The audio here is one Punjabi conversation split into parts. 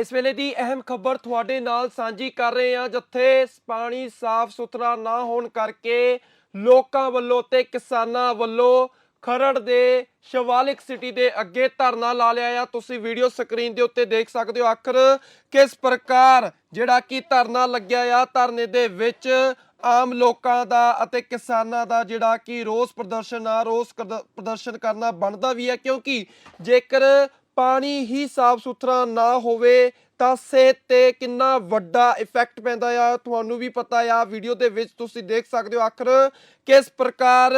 ਇਸ ਵੇਲੇ ਦੀ ਅਹਿਮ ਖਬਰ ਤੁਹਾਡੇ ਨਾਲ ਸਾਂਝੀ ਕਰ ਰਹੇ ਹਾਂ, ਜਿੱਥੇ ਪਾਣੀ ਸਾਫ਼ ਸੁਥਰਾ ਨਾ ਹੋਣ ਕਰਕੇ ਲੋਕਾਂ ਵੱਲੋਂ ਤੇ ਕਿਸਾਨਾਂ ਵੱਲੋਂ ਖਰੜ ਦੇ ਸ਼ਿਵਾਲਿਕ ਸਿਟੀ ਦੇ ਅੱਗੇ ਧਰਨਾ ਲਾ ਲਿਆ ਆ। ਤੁਸੀਂ ਵੀਡੀਓ ਸਕਰੀਨ ਦੇ ਉੱਤੇ ਦੇਖ ਸਕਦੇ ਹੋ ਆਖਰ ਕਿਸ ਪ੍ਰਕਾਰ ਜਿਹੜਾ ਕਿ ਧਰਨਾ ਲੱਗਿਆ ਆ। ਧਰਨੇ ਦੇ ਵਿੱਚ ਆਮ ਲੋਕਾਂ ਦਾ ਅਤੇ ਕਿਸਾਨਾਂ ਦਾ ਜਿਹੜਾ ਕਿ ਰੋਸ ਪ੍ਰਦਰਸ਼ਨ ਆ, ਰੋਸ ਕਰਦ- ਪ੍ਰਦਰਸ਼ਨ ਕਰਨਾ ਬਣਦਾ ਵੀ ਹੈ ਕਿਉਂਕਿ ਜੇਕਰ ਪਾਣੀ ਹੀ ਸਾਫ਼ ਸੁਥਰਾ ਨਾ ਹੋਵੇ ਤਾਂ ਸਿਹਤ ਤੇ ਕਿੰਨਾ ਵੱਡਾ ਇਫੈਕਟ ਪੈਂਦਾ ਆ। ਤੁਹਾਨੂੰ ਵੀ ਪਤਾ ਆ ਵੀਡੀਓ ਦੇ ਵਿੱਚ ਤੁਸੀਂ ਦੇਖ ਸਕਦੇ ਹੋ ਆਖਰ ਕਿਸ ਪ੍ਰਕਾਰ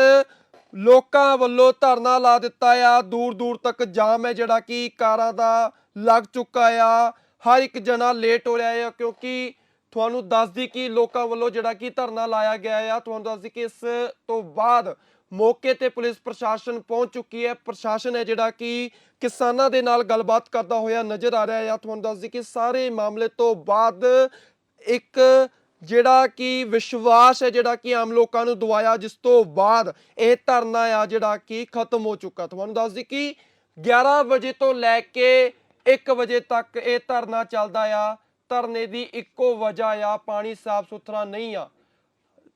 ਲੋਕਾਂ ਵੱਲੋਂ ਧਰਨਾ ਲਾ ਦਿੱਤਾ ਆ। ਦੂਰ ਦੂਰ ਤੱਕ ਜਾਮ ਹੈ ਜਿਹੜਾ ਕਿ ਕਾਰਾਂ ਦਾ ਲੱਗ ਚੁੱਕਾ ਆ। ਹਰ ਇੱਕ ਜਣਾ ਲੇਟ ਹੋ ਰਿਹਾ ਆ ਕਿਉਂਕਿ ਤੁਹਾਨੂੰ ਦੱਸਦੀ ਕਿ ਲੋਕਾਂ ਵੱਲੋਂ ਜਿਹੜਾ ਕਿ ਧਰਨਾ ਲਾਇਆ ਗਿਆ ਆ। ਤੁਹਾਨੂੰ ਦੱਸਦੀ ਕਿ ਇਸ ਤੋਂ ਬਾਅਦ ਮੌਕੇ ਤੇ ਪੁਲਿਸ ਪ੍ਰਸ਼ਾਸਨ ਪਹੁੰਚ ਚੁੱਕੀ ਹੈ। ਪ੍ਰਸ਼ਾਸਨ ਹੈ ਜਿਹੜਾ ਕਿ ਕਿਸਾਨਾਂ ਦੇ ਨਾਲ ਗੱਲਬਾਤ ਕਰਦਾ ਹੋਇਆ ਨਜ਼ਰ ਆ ਰਿਹਾ ਹੈ। ਤੁਹਾਨੂੰ ਦੱਸਦੀ ਕਿ ਸਾਰੇ ਮਾਮਲੇ ਤੋਂ ਬਾਅਦ ਇੱਕ ਜਿਹੜਾ ਕਿ ਵਿਸ਼ਵਾਸ ਹੈ, ਜਿਹੜਾ ਕਿ ਆਮ ਲੋਕਾਂ ਨੂੰ ਦਵਾਇਆ, ਜਿਸ ਤੋਂ ਬਾਅਦ ਇਹ ਧਰਨਾ ਆ ਜਿਹੜਾ ਕਿ ਖਤਮ ਹੋ ਚੁੱਕਾ। ਤੁਹਾਨੂੰ ਦੱਸਦੀ ਕਿ 11 ਵਜੇ ਤੋਂ ਲੈ ਕੇ 1 ਵਜੇ ਤੱਕ ਇਹ ਧਰਨਾ ਚੱਲਦਾ ਆ। ਧਰਨੇ ਦੀ ਇੱਕੋ ਵਜ੍ਹਾ ਆ, ਪਾਣੀ ਸਾਫ਼ ਸੁਥਰਾ ਨਹੀਂ ਆ।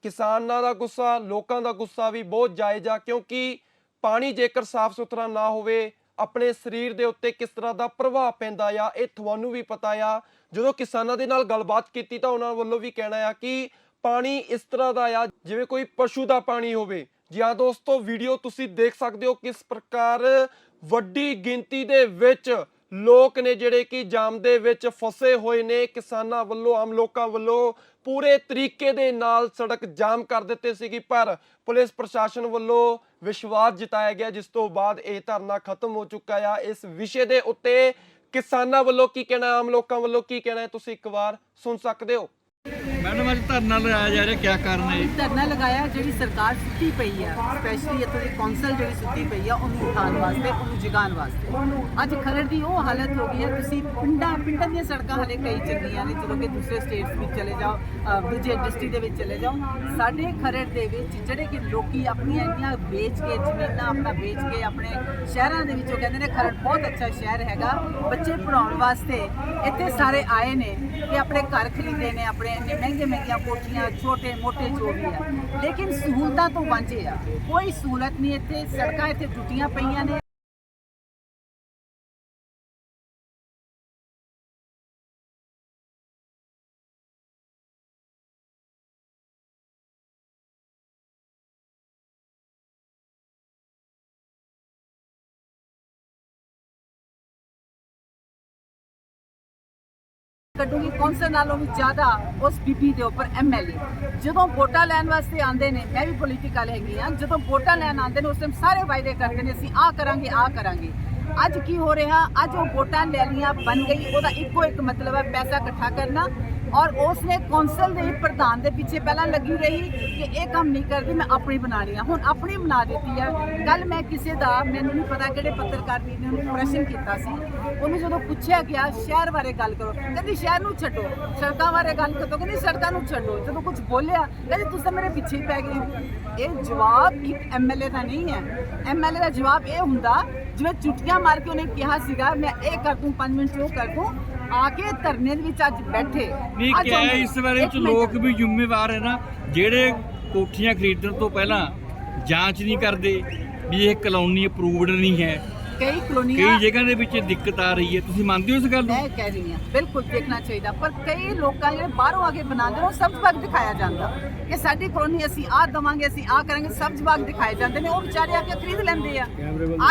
ਕਿਸਾਨਾਂ ਦਾ ਗੁੱਸਾ, ਲੋਕਾਂ ਦਾ ਗੁੱਸਾ ਵੀ ਬਹੁਤ ਜਾਇਜ਼ ਆ, ਕਿਉਂਕਿ ਪਾਣੀ ਜੇਕਰ ਸਾਫ਼ ਸੁਥਰਾ ਨਾ ਹੋਵੇ, ਆਪਣੇ ਸਰੀਰ ਦੇ ਉੱਤੇ ਕਿਸ ਤਰ੍ਹਾਂ ਦਾ ਪ੍ਰਭਾਵ ਪੈਂਦਾ ਆ, ਇਹ ਤੁਹਾਨੂੰ ਵੀ ਪਤਾ ਆ। ਜਦੋਂ ਕਿਸਾਨਾਂ ਦੇ ਨਾਲ ਗੱਲਬਾਤ ਕੀਤੀ ਤਾਂ ਉਹਨਾਂ ਵੱਲੋਂ ਵੀ ਕਹਿਣਾ ਆ ਕਿ ਪਾਣੀ ਇਸ ਤਰ੍ਹਾਂ ਦਾ ਆ, ਜਿਵੇਂ ਕੋਈ ਪਸ਼ੂ ਦਾ ਪਾਣੀ ਹੋਵੇ। ਜੀ ਹਾਂ ਦੋਸਤੋ, ਵੀਡੀਓ ਤੁਸੀਂ ਦੇਖ ਸਕਦੇ ਹੋ ਕਿਸ ਪ੍ਰਕਾਰ ਵੱਡੀ ਗਿਣਤੀ ਦੇ ਵਿੱਚ ਲੋਕ ਨੇ ਜਿਹੜੇ ਕਿ ਜਾਮ ਦੇ ਵਿੱਚ ਫਸੇ ਹੋਏ ਨੇ, ਕਿਸਾਨਾਂ ਵੱਲੋਂ, ਆਮ ਲੋਕਾਂ ਵੱਲੋਂ ਪੂਰੇ ਤਰੀਕੇ ਦੇ ਨਾਲ ਸੜਕ ਜਾਮ ਕਰ ਦਿੱਤੇ ਸੀਗੀ, ਪਰ ਪੁਲਿਸ ਪ੍ਰਸ਼ਾਸਨ ਵੱਲੋਂ ਵਿਸ਼ਵਾਸ ਜਤਾਇਆ ਗਿਆ, ਜਿਸ ਤੋਂ ਬਾਅਦ ਇਹ ਧਰਨਾ ਖਤਮ ਹੋ ਚੁੱਕਾ ਆ। ਇਸ ਵਿਸ਼ੇ ਦੇ ਉੱਤੇ ਕਿਸਾਨਾਂ ਵੱਲੋਂ ਕੀ ਕਹਿਣਾ, ਆਮ ਲੋਕਾਂ ਵੱਲੋਂ ਕੀ ਕਹਿਣਾ ਤੁਸੀਂ ਇੱਕ ਵਾਰ ਸੁਣ ਸਕਦੇ ਹੋ। ਮੈਡਮ, ਅੱਜ ਧਰਨਾ ਲਗਾਇਆ ਜਾ ਰਿਹਾ ਕੀ ਕਾਰਨ ਹੈ? ਧਰਨਾ ਲਗਾਇਆ, ਜਿਹੜੀ ਸਰਕਾਰ ਸੁੱਤੀ ਪਈ ਆ ਸਪੈਸ਼ਲੀ ਇੱਥੋਂ ਦੀ ਕੌਂਸਲ ਜਿਹੜੀ ਸੁੱਤੀ ਪਈ ਆ, ਉਹਨੂੰ ਉਠਾਉਣ ਵਾਸਤੇ, ਉਹਨੂੰ ਜਗਾਉਣ ਵਾਸਤੇ। ਅੱਜ ਖਰੜ ਦੀ ਉਹ ਹਾਲਤ ਹੋ ਗਈ ਹੈ ਤੁਸੀਂ ਪਿੰਡਾਂ ਪਿੰਡਾਂ ਦੀਆਂ ਸੜਕਾਂ ਹਲੇ ਕਈ ਚੰਗੀਆਂ ਨੇ ਜਦੋਂ ਕਿ ਦੂਸਰੇ ਸਟੇਟਸ ਵਿੱਚ ਚਲੇ ਜਾਓ ਦੂਜੇ ਇੰਡਸਟਰੀ ਦੇ ਵਿੱਚ ਚਲੇ ਜਾਓ। ਸਾਡੇ ਖਰੜ ਦੇ ਵਿੱਚ ਜਿਹੜੇ ਕਿ ਲੋਕੀ ਆਪਣੀਆਂ ਇੰਨੀਆਂ ਵੇਚ ਕੇ, ਜ਼ਮੀਨਾਂ ਆਪਣਾ ਵੇਚ ਕੇ ਆਪਣੇ ਸ਼ਹਿਰਾਂ ਦੇ ਵਿੱਚੋਂ ਕਹਿੰਦੇ ਨੇ ਖਰੜ ਬਹੁਤ ਅੱਛਾ ਸ਼ਹਿਰ ਹੈਗਾ, ਬੱਚੇ ਪੜਾਉਣ ਵਾਸਤੇ ਇੱਥੇ ਸਾਰੇ ਆਏ ਨੇ ਕਿ ਆਪਣੇ ਘਰ ਖਰੀਦੇ ਨੇ, ਆਪਣੇ ਇੰਨੇ ਮਹਿੰਗੇ ਮਹਿੰਗੀਆਂ ਕੋਠੀਆਂ ਛੋਟੇ ਮੋਟੇ ਜੋ ਵੀ ਆ। ਲੇਕਿਨ ਸਹੂਲਤਾਂ ਤੋਂ ਵਾਂਝੇ ਆ। ਕੋਈ ਸਹੂਲਤ ਨਹੀਂ ਇੱਥੇ, ਸੜਕਾਂ ਇੱਥੇ ਟੁੱਟੀਆਂ ਪਈਆਂ ਨੇ। ਕੱਢੂਗੀ ਕੌਂਸਲ ਨਾਲੋਂ ਵੀ ਜ਼ਿਆਦਾ ਉਸ ਬੀਬੀ ਦੇ ਉੱਪਰ ਐਮਐਲਏ ਜਦੋਂ ਵੋਟਾਂ ਲੈਣ ਵਾਸਤੇ ਆਉਂਦੇ ਨੇ, ਮੈਂ ਵੀ ਪੋਲੀਟੀਕਲ ਹੈਗੀ ਆ ਜਦੋਂ ਵੋਟਾਂ ਲੈਣ ਆਉਂਦੇ ਨੇ, ਉਸ ਟਾਈਮ ਸਾਰੇ ਵਾਅਦੇ ਕਰਦੇ ਨੇ, ਅਸੀਂ ਆਹ ਕਰਾਂਗੇ ਆਹ ਕਰਾਂਗੇ। ਅੱਜ ਕੀ ਹੋ ਰਿਹਾ? ਅੱਜ ਉਹ ਵੋਟਾਂ ਲੈ ਲੀਆਂ ਬਣ ਗਈ। ਉਹਦਾ ਇੱਕੋ ਇੱਕ ਮਤਲਬ ਹੈ, ਪੈਸਾ ਇਕੱਠਾ ਕਰਨਾ। ਔਰ ਉਸ ਨੇ ਕੌਂਸਲ ਦੇ ਪ੍ਰਧਾਨ ਦੇ ਪਿੱਛੇ ਪਹਿਲਾਂ ਲੱਗੀ ਰਹੀ ਕਿ ਇਹ ਕੰਮ ਨਹੀਂ ਕਰਦੀ, ਮੈਂ ਆਪਣੀ ਬਣਾਣੀ ਆ ਹੁਣ ਆਪਣੀ ਬਣਾ ਦਿੱਤੀ ਆ। ਕੱਲ ਮੈਂ ਕਿਸੇ ਦਾ, ਮੈਨੂੰ ਨਹੀਂ ਪਤਾ ਕਿਹੜੇ ਪੱਤਰਕਾਰ ਵੀਰ ਨੇ ਉਹਨੂੰ ਪ੍ਰਸ਼ਨ ਕੀਤਾ ਸੀ। ਉਹਨੂੰ ਜਦੋਂ ਪੁੱਛਿਆ ਗਿਆ, ਸ਼ਹਿਰ ਬਾਰੇ ਗੱਲ ਕਰੋ, ਕਹਿੰਦੀ ਸ਼ਹਿਰ ਨੂੰ ਛੱਡੋ। ਸੜਕਾਂ ਬਾਰੇ ਗੱਲ ਕਰੋ ਕਹਿੰਦੀ ਸੜਕਾਂ ਨੂੰ ਛੱਡੋ। ਜਦੋਂ ਕੁਝ ਬੋਲਿਆ, ਕਹਿੰਦੀ ਤੁਸੀਂ ਤਾਂ ਮੇਰੇ ਪਿੱਛੇ ਹੀ ਪੈ ਗਏ। ਇਹ ਜਵਾਬ ਇੱਕ ਐਮਐਲਏ ਦਾ ਨਹੀਂ ਹੈ। ਐਮਐਲਏ ਦਾ ਜਵਾਬ ਇਹ ਹੁੰਦਾ ਜਿਵੇਂ ਚੁਟਕੀਆਂ ਮਾਰ ਕੇ ਉਹਨੇ ਕਿਹਾ ਸੀਗਾ ਮੈਂ ਇਹ ਕਰ ਦੂੰ 5 ਮਿੰਟ ਉਹ ਕਰ ਦੂੰ ਆ ਕੇ ਧਰਨੇ ਦੇ ਵਿੱਚ ਅੱਜ ਬੈਠੇ ਨਹੀਂ ਅੱਜ ਕਿਹਾ ਉਹਨੇ- ਇਸ ਬਾਰੇ ਇੱਕ ਮਿੰਟ। ਲੋਕ ਵੀ ਜ਼ਿੰਮੇਵਾਰ ਹੈ ਨਾ ਜਿਹੜੇ ਕੋਠੀਆਂ ਖਰੀਦਣ ਤੋਂ ਪਹਿਲਾਂ ਜਾਂਚ ਨਹੀਂ ਕਰਦੇ ਵੀ ਇਹ ਕਲੋਨੀ ਅਪਰੂਵਡ ਨਹੀਂ ਹੈ ਕਈ ਕਲੋਨੀਆਂ ਕਈ ਜਗ੍ਹਾ ਦੇ ਵਿੱਚ ਦਿੱਕਤ ਆ ਰਹੀ ਹੈ। ਤੁਸੀਂ ਮੰਨਦੇ ਹੋ ਇਸ ਗੱਲ ਨੂੰ? ਮੈਂ ਕਹਿ ਰਹੀ ਹਾਂ ਬਿਲਕੁਲ ਦੇਖਣਾ ਚਾਹੀਦਾ। ਪਰ ਕਈ ਲੋਕਾਂ ਜਿਹੜੇ ਬਾਹਰੋਂ ਆ ਕੇ ਬਣਾਉਂਦੇ ਨੇ ਉਹ ਸਬਜ਼ ਬਾਗ ਦਿਖਾਇਆ ਜਾਂਦਾ ਕਿ ਸਾਡੀ ਕਲੋਨੀ ਅਸੀਂ ਆਹ ਦਵਾਂਗੇ ਅਸੀਂ ਆਹ ਕਰਾਂਗੇ ਸਬਜ਼ ਬਾਗ ਦਿਖਾਏ ਜਾਂਦੇ ਨੇ। ਉਹ ਵਿਚਾਰੇ ਆ ਕੇ ਖਰੀਦ ਲੈਂਦੇ ਆ।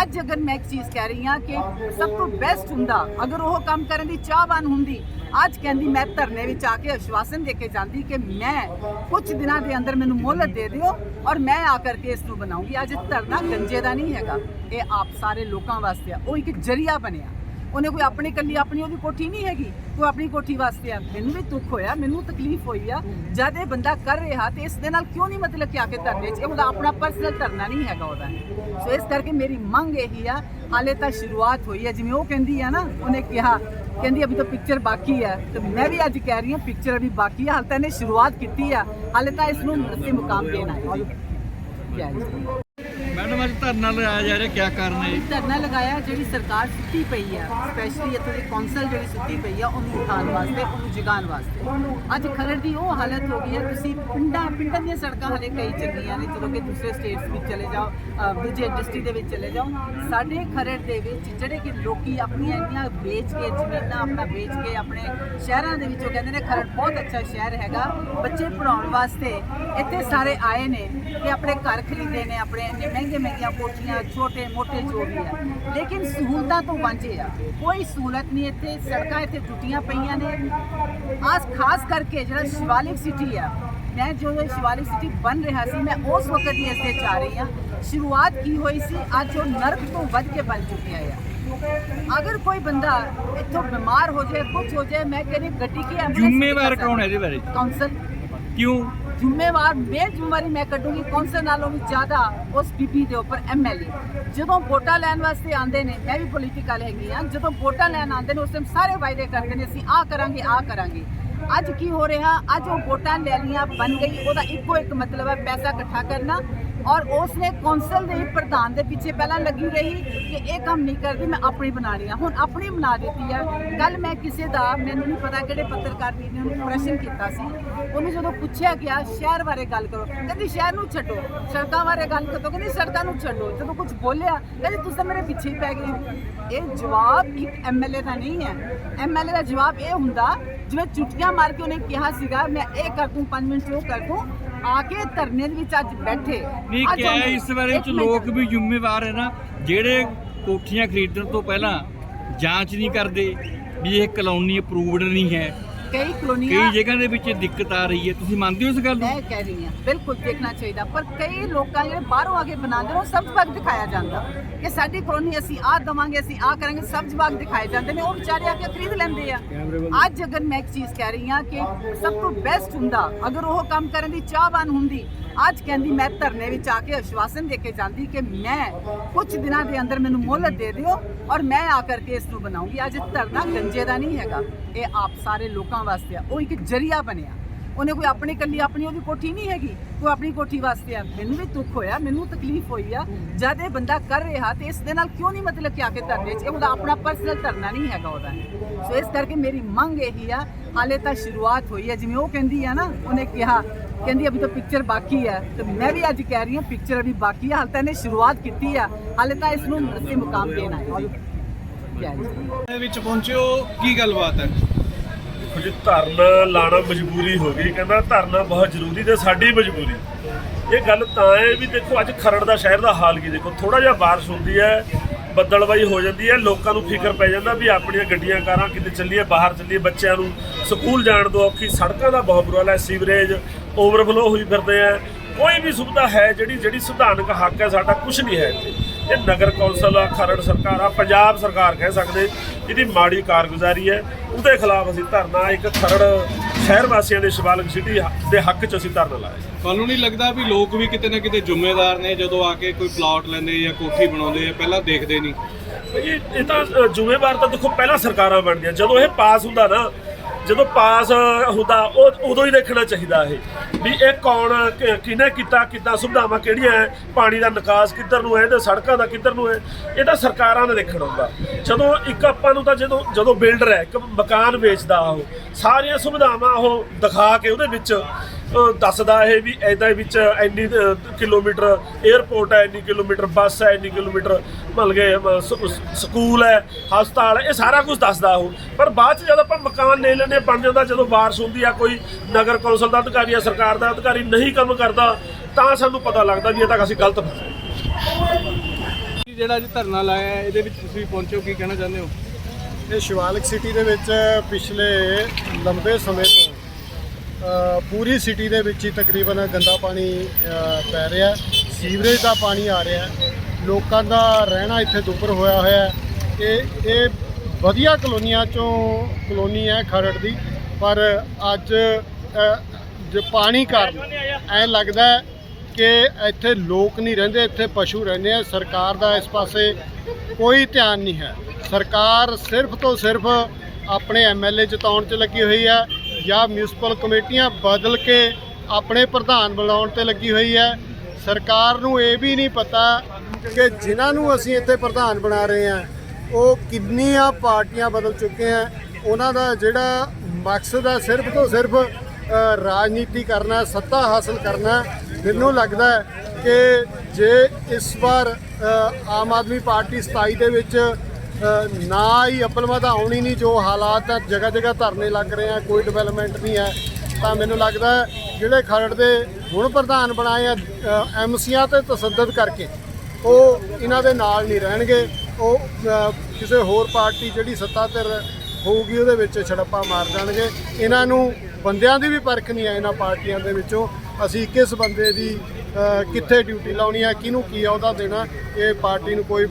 ਅੱਜ ਅਗਰ ਮੈਂ ਇੱਕ ਚੀਜ਼ ਕਹਿ ਰਹੀ ਹਾਂ ਕਿ ਸਭ ਤੋਂ ਬੈਸਟ ਹੁੰਦਾ ਅਗਰ ਉਹ ਕੰਮ ਕਰਨ ਦੀ ਚਾਹਵਾਨ ਹੁੰਦੀ ਅੱਜ ਕਹਿੰਦੀ ਮੈਂ ਧਰਨੇ ਵਿੱਚ ਆ ਕੇ ਆਸ਼ਵਾਸਨ ਦੇ ਕੇ ਜਾਂਦੀ ਕਿ ਮੈਂ ਕੁਝ ਦਿਨਾਂ ਦੇ ਅੰਦਰ ਮੈਨੂੰ ਮੋਹਲਤ ਦੇ ਦਿਓ ਔਰ ਮੈਂ ਆ ਕਰਕੇ ਇਸ ਨੂੰ ਬਣਾਉਂਗੀ। ਅੱਜ ਧਰਨਾ ਗੰਜੇ ਦਾ ਨਹੀਂ ਹੈਗਾ। ਇਹ ਆਪ ਸਾਰੇ ਲੋਕਾਂ ਵਾਸਤੇ ਆ। ਉਹ ਇੱਕ ਜਰੀਆ ਬਣਿਆ। ਉਹਨੇ ਕੋਈ ਆਪਣੀ ਕੱਲੀ ਆਪਣੀ ਉਹਦੀ ਕੋਠੀ ਨਹੀਂ ਹੈਗੀ ਕੋਈ ਆਪਣੀ ਕੋਠੀ ਵਾਸਤੇ ਆ। ਮੈਨੂੰ ਵੀ ਦੁੱਖ ਹੋਇਆ, ਮੈਨੂੰ ਤਕਲੀਫ ਹੋਈ ਆ। ਜਦ ਇਹ ਬੰਦਾ ਕਰ ਰਿਹਾ ਤੇ ਇਸ ਦੇ ਨਾਲ ਕਿਉਂ ਨਹੀਂ ਮਤਲਬ ਕਿ ਆ ਕੇ ਧਰਨੇ 'ਚ? ਇਹ ਉਹਦਾ ਆਪਣਾ ਪਰਸਨਲ ਧਰਨਾ ਨਹੀਂ ਹੈਗਾ ਉਹਦਾ। ਸੋ ਇਸ ਕਰਕੇ ਮੇਰੀ ਮੰਗ ਇਹੀ ਆ, ਹਾਲੇ ਤਾਂ ਸ਼ੁਰੂਆਤ ਹੋਈ ਹੈ ਜਿਵੇਂ ਉਹ ਕਹਿੰਦੀ ਆ ਨਾ, ਉਹਨੇ ਕਿਹਾ, ਕਹਿੰਦੀ ਅਭੀ ਤਾਂ ਪਿਕਚਰ ਬਾਕੀ ਹੈ ਤੇ ਮੈਂ ਵੀ ਅੱਜ ਕਹਿ ਰਹੀ ਹਾਂ ਪਿਕਚਰ ਅਭੀ ਬਾਕੀ ਹੈ ਹਾਲੇ ਤਾਂ ਇਹਨੇ ਸ਼ੁਰੂਆਤ ਕੀਤੀ ਆ। ਹਾਲੇ ਤਾਂ ਇਸ ਨੂੰ ਮੁਕਾਮ ਦੇਣਾ ਹੈ। ਮੈਡਮ, ਅੱਜ ਧਰਨਾ ਲਗਾਇਆ ਜਾ ਰਿਹਾ ਕੀ ਕਾਰਨ ਹੈ ਧਰਨਾ ਲਗਾਇਆ, ਜਿਹੜੀ ਸਰਕਾਰ ਸੁੱਤੀ ਪਈ ਆ ਸਪੈਸ਼ਲੀ ਇੱਥੋਂ ਦੀ ਕੌਂਸਲ ਜਿਹੜੀ ਸੁੱਤੀ ਪਈ ਆ ਉਹਨੂੰ ਉਠਾਉਣ ਵਾਸਤੇ, ਉਹਨੂੰ ਜਗਾਉਣ ਵਾਸਤੇ। ਅੱਜ ਖਰੜ ਦੀ ਉਹ ਹਾਲਤ ਹੋ ਗਈ ਹੈ, ਤੁਸੀਂ ਪਿੰਡਾਂ ਪਿੰਡਾਂ ਦੀਆਂ ਸੜਕਾਂ ਹਲੇ ਕਈ ਚੰਗੀਆਂ ਨੇ, ਜਦੋਂ ਕਿ ਦੂਸਰੇ ਸਟੇਟਸ ਵਿੱਚ ਚਲੇ ਜਾਓ ਦੂਜੇ ਇੰਡਸਟਰੀ ਦੇ ਵਿੱਚ ਚਲੇ ਜਾਓ। ਸਾਡੇ ਖਰੜ ਦੇ ਵਿੱਚ ਜਿਹੜੇ ਕਿ ਲੋਕੀ ਆਪਣੀਆਂ ਇੰਨੀਆਂ ਵੇਚ ਕੇ, ਜ਼ਮੀਨਾਂ ਆਪਣਾ ਵੇਚ ਕੇ ਆਪਣੇ ਸ਼ਹਿਰਾਂ ਦੇ ਵਿੱਚੋਂ ਕਹਿੰਦੇ ਨੇ ਖਰੜ ਬਹੁਤ ਅੱਛਾ ਸ਼ਹਿਰ ਹੈਗਾ, ਬੱਚੇ ਪੜਾਉਣ ਵਾਸਤੇ ਇੱਥੇ ਸਾਰੇ ਆਏ ਨੇ ਤੇ ਆਪਣੇ ਘਰ ਖਰੀਦੇ ਨੇ, ਆਪਣੇ ਇੰਨੇ ਮਹਿੰਗੇ ਮਹਿੰਗੀਆਂ ਕੋਠੀਆਂ ਛੋਟੇ ਮੋਟੇ ਜੋ ਵੀ ਹੈ ਲੇਕਿਨ ਸਹੂਲਤਾਂ ਤੋਂ ਵਾਂਝੇ ਆ। ਕੋਈ ਸਹੂਲਤ ਨਹੀਂ ਇੱਥੇ ਸੜਕਾਂ ਇੱਥੇ ਟੁੱਟੀਆਂ ਪਈਆਂ ਨੇ। ਆਸ ਖਾਸ ਕਰਕੇ ਜਿਹੜਾ ਸ਼ਿਵਾਲਿਕ ਸਿਟੀ ਆ ਮੈਂ ਜੋ ਇਹ ਸ਼ਿਵਾਲਿਕ ਸਿਟੀ ਬਣ ਰਿਹਾ ਸੀ ਮੈਂ ਉਸ ਵਕਤ ਹੀ ਇੱਥੇ ਜਾ ਰਹੀ ਹਾਂ। ਸ਼ੁਰੂਆਤ ਕੀ ਹੋਈ ਸੀ ਅੱਜ ਉਹ ਨਰਕ ਤੋਂ ਵੱਧ ਕੇ ਬਣ ਚੁੱਕਿਆ ਆ ਅਗਰ ਕੋਈ ਬੰਦਾ ਇੱਥੋਂ ਬਿਮਾਰ ਹੋ ਜਾਏ ਕੁਝ ਹੋ ਜਾਏ ਮੈਂ ਕਹਿੰਦੀ ਗੱਡੀ ਕੀ ਜ਼ਿੰਮੇਵਾਰ ਕੌਣ ਹੈ ਇਹਦੇ ਬਾਰੇ? ਕਾਉਂਸਲ ਕਿਉਂ? ਜ਼ਿੰਮੇਵਾਰ ਮੇਨ ਜ਼ਿੰਮੇਵਾਰੀ ਮੈਂ ਕੱਢੂਗੀ ਕੌਂਸਲ ਨਾਲੋਂ ਵੀ ਜ਼ਿਆਦਾ ਉਸ ਬੀਬੀ ਦੇ ਉੱਪਰ ਐਮਐਲਏ ਜਦੋਂ ਵੋਟਾਂ ਲੈਣ ਵਾਸਤੇ ਆਉਂਦੇ ਨੇ, ਮੈਂ ਵੀ ਪੋਲੀਟੀਕਲ ਹੈਗੀ ਆ ਜਦੋਂ ਵੋਟਾਂ ਲੈਣ ਆਉਂਦੇ ਨੇ, ਉਸ ਟਾਈਮ ਸਾਰੇ ਵਾਅਦੇ ਕਰਦੇ ਨੇ, ਅਸੀਂ ਆਹ ਕਰਾਂਗੇ ਆਹ ਕਰਾਂਗੇ। ਅੱਜ ਕੀ ਹੋ ਰਿਹਾ? ਅੱਜ ਉਹ ਵੋਟਾਂ ਲੈ ਲੀਆਂ ਬਣ ਗਈ, ਉਹਦਾ ਇੱਕੋ ਇੱਕ ਮਤਲਬ ਹੈ, ਪੈਸਾ ਇਕੱਠਾ ਕਰਨਾ। ਔਰ ਉਸ ਨੇ ਕੌਂਸਲ ਦੇ ਪ੍ਰਧਾਨ ਦੇ ਪਿੱਛੇ ਪਹਿਲਾਂ ਲੱਗੀ ਰਹੀ ਕਿ ਇਹ ਕੰਮ ਨਹੀਂ ਕਰਦੀ, ਮੈਂ ਆਪਣੀ ਬਣਾ ਰਹੀ ਹਾਂ। ਹੁਣ ਆਪਣੀ ਬਣਾ ਦਿੱਤੀ ਹੈ ਕੱਲ ਮੈਂ ਕਿਸੇ ਦਾ, ਮੈਨੂੰ ਨਹੀਂ ਪਤਾ ਕਿਹੜੇ ਪੱਤਰਕਾਰ ਵੀਰ ਨੇ ਉਹਨੂੰ ਪ੍ਰਸ਼ਨ ਕੀਤਾ ਸੀ। ਉਹਨੂੰ ਜਦੋਂ ਪੁੱਛਿਆ ਗਿਆ, ਸ਼ਹਿਰ ਬਾਰੇ ਗੱਲ ਕਰੋ, ਕਹਿੰਦੀ ਸ਼ਹਿਰ ਨੂੰ ਛੱਡੋ। ਸੜਕਾਂ ਬਾਰੇ ਗੱਲ ਕਰੋ, ਕਹਿੰਦੀ ਸੜਕਾਂ ਨੂੰ ਛੱਡੋ। ਜਦੋਂ ਕੁਝ ਬੋਲਿਆ, ਕਹਿੰਦੀ ਤੁਸੀਂ ਤਾਂ ਮੇਰੇ ਪਿੱਛੇ ਹੀ ਪੈ ਗਏ ਇਹ ਜਵਾਬ ਇੱਕ ਐਮਐਲਏ ਦਾ ਨਹੀਂ ਹੈ। ਐਮਐਲਏ ਦਾ ਜਵਾਬ ਇਹ ਹੁੰਦਾ, ਜਿਵੇਂ ਚੁਟਕੀਆਂ ਮਾਰ ਕੇ ਉਹਨੇ ਕਿਹਾ ਸੀਗਾ, ਮੈਂ ਇਹ ਕਰ ਦੂੰ 5 ਮਿੰਟ 'ਚ ਉਹ ਕਰ ਦੂੰ। ਆ ਕੇ ਧਰਨੇ ਦੇ ਵਿੱਚ ਅੱਜ ਬੈਠੇ ਨਹੀਂ ਅੱਜ ਕਿਹਾ ਉਹਨੇ- ਇਸ ਬਾਰੇ ਇੱਕ ਵਿੱਚ ਮਿੰਟ। ਲੋਕ ਵੀ ਜ਼ਿੰਮੇਵਾਰ ਹੈ ਨਾ ਜਿਹੜੇ ਕੋਠੀਆਂ ਖਰੀਦਣ ਤੋਂ ਪਹਿਲਾਂ ਜਾਂਚ ਨਹੀਂ ਕਰਦੇ ਵੀ ਇਹ ਕਲੋਨੀ ਅਪਰੂਵਡ ਨਹੀਂ ਹੈ ਕਈ ਕਲੋਨੀਆਂ ਕਈ ਜਗ੍ਹਾ ਦੇ ਵਿੱਚ ਦਿੱਕਤ ਆ ਰਹੀ ਹੈ। ਤੁਸੀਂ ਮੰਨਦੇ ਹੋ ਇਸ ਗੱਲ ਨੂੰ? ਮੈਂ ਕਹਿ ਰਹੀ ਹਾਂ ਬਿਲਕੁਲ ਦੇਖਣਾ ਚਾਹੀਦਾ। ਪਰ ਕਈ ਲੋਕਾਂ ਜਿਹੜੇ ਬਾਹਰੋਂ ਆ ਕੇ ਬਣਾਉਂਦੇ ਨੇ ਉਹ ਸਬਜ਼ ਬਾਗ ਦਿਖਾਇਆ ਜਾਂਦਾ। ਕਿ ਸਾਡੀ ਕਲੋਨੀ ਅਸੀਂ ਆਹ ਦਵਾਂਗੇ ਅਸੀਂ ਆਹ ਕਰਾਂਗੇ ਸਬਜ਼ ਬਾਗ ਦਿਖਾਏ ਜਾਂਦੇ ਨੇ। ਉਹ ਵਿਚਾਰੇ ਆ ਕੇ ਖਰੀਦ ਲੈਂਦੇ ਆ। ਅੱਜ ਅਗਰ ਮੈਂ ਇੱਕ ਚੀਜ਼ ਕਹਿ ਰਹੀ ਹਾਂ ਕਿ ਸਭ ਤੋਂ ਬੈਸਟ ਹੁੰਦਾ ਅਗਰ ਉਹ ਕੰਮ ਕਰਨ ਦੀ ਚਾਹਵਾਨ ਹੁੰਦੀ ਅੱਜ ਕਹਿੰਦੀ ਮੈਂ ਧਰਨੇ ਵਿੱਚ ਆ ਕੇ ਆਸ਼ਵਾਸਨ ਦੇ ਕੇ ਜਾਂਦੀ ਕਿ ਮੈਂ ਕੁਝ ਦਿਨਾਂ ਦੇ ਅੰਦਰ ਮੈਨੂੰ ਮੋਹਲਤ ਦੇ ਦਿਓ ਔਰ ਮੈਂ ਆ ਕਰਕੇ ਇਸ ਨੂੰ ਬਣਾਉਂਗੀ। ਅੱਜ ਧਰਨਾ ਗੰਜੇ ਦਾ ਨਹੀਂ ਹੈਗਾ। ਇਹ ਆਪ ਸਾਰੇ ਲੋਕਾਂ ਵਾਸਤੇ ਆ। ਉਹ ਇੱਕ ਜਰੀਆ ਬਣਿਆ। ਉਹਨੇ ਕੋਈ ਆਪਣੀ ਕੱਲੀ ਆਪਣੀ ਉਹਦੀ ਕੋਠੀ ਨਹੀਂ ਹੈਗੀ। ਕੋਈ ਆਪਣੀ ਕੋਠੀ ਵਾਸਤੇ ਆ। ਮੈਨੂੰ ਵੀ ਦੁੱਖ ਹੋਇਆ। ਮੈਨੂੰ ਤਕਲੀਫ ਹੋਈ ਆ। ਜਦ ਇਹ ਬੰਦਾ ਕਰ ਰਿਹਾ ਤੇ ਇਸ ਦੇ ਨਾਲ ਕਿਉਂ ਨਹੀਂ ਮਤਲਬ ਕਿ ਆ ਕੇ ਧਰਨੇ 'ਚ? ਇਹ ਉਹਦਾ ਆਪਣਾ ਪਰਸਨਲ ਧਰਨਾ ਨਹੀਂ ਹੈਗਾ ਉਹਦਾ। ਸੋ ਇਸ ਕਰਕੇ ਮੇਰੀ ਮੰਗ ਇਹੀ ਆ। ਹਾਲੇ ਤਾਂ ਸ਼ੁਰੂਆਤ ਹੋਈ ਹੈ। ਜਿਵੇਂ ਉਹ ਕਹਿੰਦੀ ਆ ਨਾ, ਉਹਨੇ ਕਿਹਾ ਕਹਿੰਦੀ ਅਭੀ ਤਾਂ ਪਿਕਚਰ ਬਾਕੀ ਹੈ। ਤੇ ਮੈਂ ਵੀ ਅੱਜ ਕਹਿ ਰਹੀ ਹਾਂ ਪਿਕਚਰ ਅਭੀ ਬਾਕੀ ਹੈ। ਹਾਲੇ ਤਾਂ ਇਹਨੇ ਸ਼ੁਰੂਆਤ ਕੀਤੀ ਆ ਹਾਲੇ ਤਾਂ ਇਸ ਨੂੰ ਨਰਸੀ ਮੁਕਾਮ ਦੇਣਾ ਹੈ। ਵਿੱਚ ਪਹੁੰਚਿਓ ਕੀ ਗੱਲਬਾਤ ਹੈ? ਕੁਝ ਧਰਨਾ ਲਾਣਾ ਮਜਬੂਰੀ ਹੋ ਗਈ। ਕਹਿੰਦਾ ਧਰਨਾ ਬਹੁਤ ਜ਼ਰੂਰੀ ਤੇ ਸਾਡੀ ਮਜਬੂਰੀ। ਇਹ ਗੱਲ ਤਾਂ ਹੈ ਵੀ ਦੇਖੋ ਅੱਜ ਖਰੜ ਦਾ ਸ਼ਹਿਰ ਦਾ ਹਾਲ ਕੀ ਦੇਖੋ। ਥੋੜਾ ਜਿਹਾ ਬਾਰਿਸ਼ ਹੁੰਦੀ ਹੈ। ਬੱਦਲਬਾਈ ਹੋ ਜਾਂਦੀ ਹੈ, ਲੋਕਾਂ ਨੂੰ ਫਿਕਰ ਪੈ ਜਾਂਦਾ ਵੀ ਆਪਣੀਆਂ ਗੱਡੀਆਂ, ਕਾਰਾਂ ਕਿਤੇ ਚੱਲੀਏ, ਬਾਹਰ ਚੱਲੀਏ, ਬੱਚਿਆਂ ਨੂੰ ਸਕੂਲ ਜਾਣ ਤੋਂ ਔਖੀ, ਸੜਕਾਂ ਦਾ ਬਹੁਤ ਬੁਰਾ ਹਾਲ ਹੈ, ਸੀਵਰੇਜ ਓਵਰਫਲੋ ਹੋਈ ਫਿਰਦੇ ਆ। ਕੋਈ ਵੀ ਸੁਵਿਧਾ ਹੈ ਜਿਹੜੀ ਜਿਹੜੀ ਸੰਵਿਧਾਨਕ ਹੱਕ ਹੈ, ਸਾਡਾ ਕੁਝ ਨਹੀਂ ਹੈ ਇੱਥੇ। ਇਹ ਨਗਰ ਕੌਂਸਲ ਆ ਖਰੜ ਸਰਕਾਰ ਆ ਪੰਜਾਬ ਸਰਕਾਰ ਕਹਿ ਸਕਦੇ ਇਹਦੀ ਮਾੜੀ ਕਾਰਗੁਜ਼ਾਰੀ ਹੈ। ਉਹਦੇ ਖਿਲਾਫ ਅਸੀਂ ਧਰਨਾ ਇੱਕ ਖਰੜ ਸ਼ਹਿਰ ਵਾਸੀਆਂ ਦੇ ਸ਼ਿਵਾਲਿਕ ਸਿਟੀ ਦੇ ਹੱਕ 'ਚ ਅਸੀਂ ਧਰਨਾ ਲਾਇਆ ਤੁਹਾਨੂੰ ਨਹੀਂ ਲੱਗਦਾ ਵੀ ਲੋਕ ਵੀ ਕਿਤੇ ਨਾ ਕਿਤੇ ਜ਼ਿੰਮੇਦਾਰ ਨੇ ਜਦੋਂ ਆ ਕੇ ਕੋਈ ਪਲਾਟ ਲੈਂਦੇ ਜਾਂ ਕੋਠੀ ਬਣਾਉਂਦੇ ਆ ਪਹਿਲਾਂ ਦੇਖਦੇ ਨਹੀਂ? ਇਹ ਇਹ ਤਾਂ ਜ਼ਿੰਮੇਵਾਰ ਤਾਂ ਦੇਖੋ ਪਹਿਲਾਂ ਸਰਕਾਰਾਂ ਬਣਦੀਆਂ। ਜਦੋਂ ਇਹ ਪਾਸ ਹੁੰਦਾ ਨਾ ਜਦੋਂ ਪਾਸ ਹੁੰਦਾ, ਉਹ ਉਦੋਂ ਹੀ ਦੇਖਣਾ ਚਾਹੀਦਾ ਇਹ। ਵੀ ਇਹ ਕੌਣ ਕਿਹਨੇ ਕੀਤਾ, ਕਿੱਦਾਂ ਸੁਵਿਧਾਵਾਂ ਕਿਹੜੀਆਂ ਹੈ ਪਾਣੀ ਦਾ ਨਿਕਾਸ ਕਿੱਧਰ ਨੂੰ ਹੈ ਤੇ ਸੜਕਾਂ ਦਾ ਕਿੱਧਰ ਨੂੰ ਹੈ ਇਹ ਤਾਂ ਸਰਕਾਰਾਂ ਨੇ ਦੇਖਣਾ ਹੁੰਦਾ। ਜਦੋਂ ਇੱਕ ਆਪਾਂ ਨੂੰ ਤਾਂ ਜਦੋਂ ਜਦੋਂ ਬਿਲਡਰ ਹੈ, ਇੱਕ ਮਕਾਨ ਵੇਚਦਾ ਉਹ, ਸਾਰੀਆਂ ਸੁਵਿਧਾਵਾਂ ਉਹ ਦਿਖਾ ਕੇ ਉਹਦੇ ਵਿੱਚ ਦੱਸਦਾ ਇਹ ਵੀ ਐਦਾਂ ਵਿੱਚ ਇੰਨੀ ਕਿਲੋਮੀਟਰ 에ਅਰਪੋਰਟ ਹੈ ਇੰਨੀ ਕਿਲੋਮੀਟਰ ਬੱਸ ਹੈ ਇੰਨੀ ਕਿਲੋਮੀਟਰ ਮਤਲਬ ਸਕੂਲ ਹੈ ਹਸਪਤਾਲ ਇਹ ਸਾਰਾ ਕੁਝ ਦੱਸਦਾ ਉਹ। ਪਰ ਬਾਅਦ ਚ ਜਦੋਂ ਆਪਾਂ ਮਕਾਨ ਲੈ ਲੈਂਦੇ ਬਣ ਜਾਂਦਾ ਜਦੋਂ ਬਾਰਿਸ਼ ਹੁੰਦੀ ਆ ਕੋਈ ਨਗਰ ਕੌਂਸਲ ਦਾ ਅਧਿਕਾਰੀ ਜਾਂ ਸਰਕਾਰ ਦਾ ਅਧਿਕਾਰੀ ਨਹੀਂ ਕੰਮ ਕਰਦਾ ਤਾਂ ਸਾਨੂੰ ਪਤਾ ਲੱਗਦਾ ਵੀ ਇਹ ਤਾਂ ਅਸੀਂ ਗਲਤ ਫਸੇ ਜਿਹੜਾ ਅੱਜ ਧਰਨਾ ਲਾਇਆ ਇਹਦੇ ਵਿੱਚ ਤੁਸੀਂ ਪਹੁੰਚੋ ਕੀ ਕਹਿਣਾ ਚਾਹੁੰਦੇ ਹੋ? ਇਹ ਸ਼ਿਵਾਲਿਕ ਸਿਟੀ ਦੇ ਵਿੱਚ ਪਿਛਲੇ ਲੰਬੇ ਸਮੇਂ ਤੋਂ ਪੂਰੀ ਸਿਟੀ ਦੇ ਵਿੱਚ ਹੀ ਤਕਰੀਬਨ ਗੰਦਾ ਪਾਣੀ ਪੈ ਰਿਹਾ ਸੀਵਰੇਜ ਦਾ ਪਾਣੀ ਆ ਰਿਹਾ ਲੋਕਾਂ ਦਾ ਰਹਿਣਾ ਇੱਥੇ ਦੁੱਭਰ ਹੋਇਆ ਹੋਇਆ ਇਹ ਇਹ ਵਧੀਆ ਕਲੋਨੀਆਂ ਚੋਂ ਕਲੋਨੀ ਹੈ ਖਰੜ ਦੀ ਪਰ ਅੱਜ ਅ, ਪਾਣੀ ਕਾਰਨ ਐ ਲੱਗਦਾ ਕਿ ਇੱਥੇ ਲੋਕ ਨਹੀਂ ਰਹਿੰਦੇ ਇੱਥੇ ਪਸ਼ੂ ਰਹਿੰਦੇ ਆ। ਸਰਕਾਰ ਦਾ ਇਸ ਪਾਸੇ ਕੋਈ ਧਿਆਨ ਨਹੀਂ ਹੈ। ਸਰਕਾਰ ਸਿਰਫ ਤੋਂ ਸਿਰਫ ਆਪਣੇ ਐਮਐਲਏ ਜਿਤਾਉਣ 'ਚ ਲੱਗੀ ਹੋਈ ਹੈ। ਜਾਂ ਮਿਊਨਿਸਪਲ ਕਮੇਟੀਆਂ ਬਦਲ ਕੇ ਆਪਣੇ ਪ੍ਰਧਾਨ ਬਣਾਉਣ ਤੇ ਲੱਗੀ ਹੋਈ ਹੈ। ਸਰਕਾਰ ਨੂੰ ਇਹ ਵੀ ਨਹੀਂ ਪਤਾ ਕਿ ਜਿਨ੍ਹਾਂ ਨੂੰ ਅਸੀਂ ਇੱਥੇ ਪ੍ਰਧਾਨ ਬਣਾ ਰਹੇ ਹਾਂ, ਉਹ ਕਿੰਨੀਆਂ ਪਾਰਟੀਆਂ ਬਦਲ ਚੁੱਕੇ ਆ ਉਹਨਾਂ ਦਾ ਜਿਹੜਾ ਮਕਸਦ ਹੈ ਸਿਰਫ ਤੋਂ ਸਿਰਫ ਰਾਜਨੀਤੀ ਕਰਨਾ, ਸੱਤਾ ਹਾਸਲ ਕਰਨਾ। ਮੈਨੂੰ ਲੱਗਦਾ ਕਿ ਜੇ ਇਸ ਵਾਰ ਆਮ ਆਦਮੀ ਪਾਰਟੀ 27 ਦੇ ਵਿੱਚ ਨਾ ਹੀ ਅੱਬਲ ਤਾਂ ਆਉਣੀ ਨਹੀਂ, ਜੋ ਹਾਲਾਤ ਹੈ ਜਗ੍ਹਾ ਜਗ੍ਹਾ ਧਰਨੇ ਲੱਗ ਰਹੇ ਆ, ਕੋਈ ਡਿਵੈਲਪਮੈਂਟ ਨਹੀਂ ਹੈ। ਤਾਂ ਮੈਨੂੰ ਲੱਗਦਾ ਜਿਹੜੇ ਖਰੜ ਦੇ ਹੁਣ ਪ੍ਰਧਾਨ ਬਣਾਏ ਆ ਐਮਸੀਆਂ ਤੇ ਤਸੱਦਦ ਕਰਕੇ, ਉਹ ਇਹਨਾਂ ਦੇ ਨਾਲ ਨਹੀਂ ਰਹਿਣਗੇ। ਉਹ ਕਿਸੇ ਹੋਰ ਪਾਰਟੀ ਜਿਹੜੀ ਸੱਤਾ ਧਿਰ ਹੋਊਗੀ, ਉਹਦੇ ਵਿੱਚ ਛੜੱਪਾ ਮਾਰ ਜਾਣਗੇ। ਇਹਨਾਂ ਨੂੰ ਬੰਦਿਆਂ ਦੀ ਵੀ ਪਰਖ ਨਹੀਂ ਹੈ, ਇਹਨਾਂ ਪਾਰਟੀਆਂ ਦੇ ਵਿੱਚੋਂ। ਅਸੀਂ ਕਿਸ ਬੰਦੇ ਦੀ ਕਿੱਥੇ ਡਿਊਟੀ ਲਾਉਣੀ ਹੈ ਕਿਹਨੂੰ ਕੀ ਅਹੁਦਾ ਦੇਣਾ। ਇਹ ਪਾਰਟੀ ਨੂੰ ਕੋਈ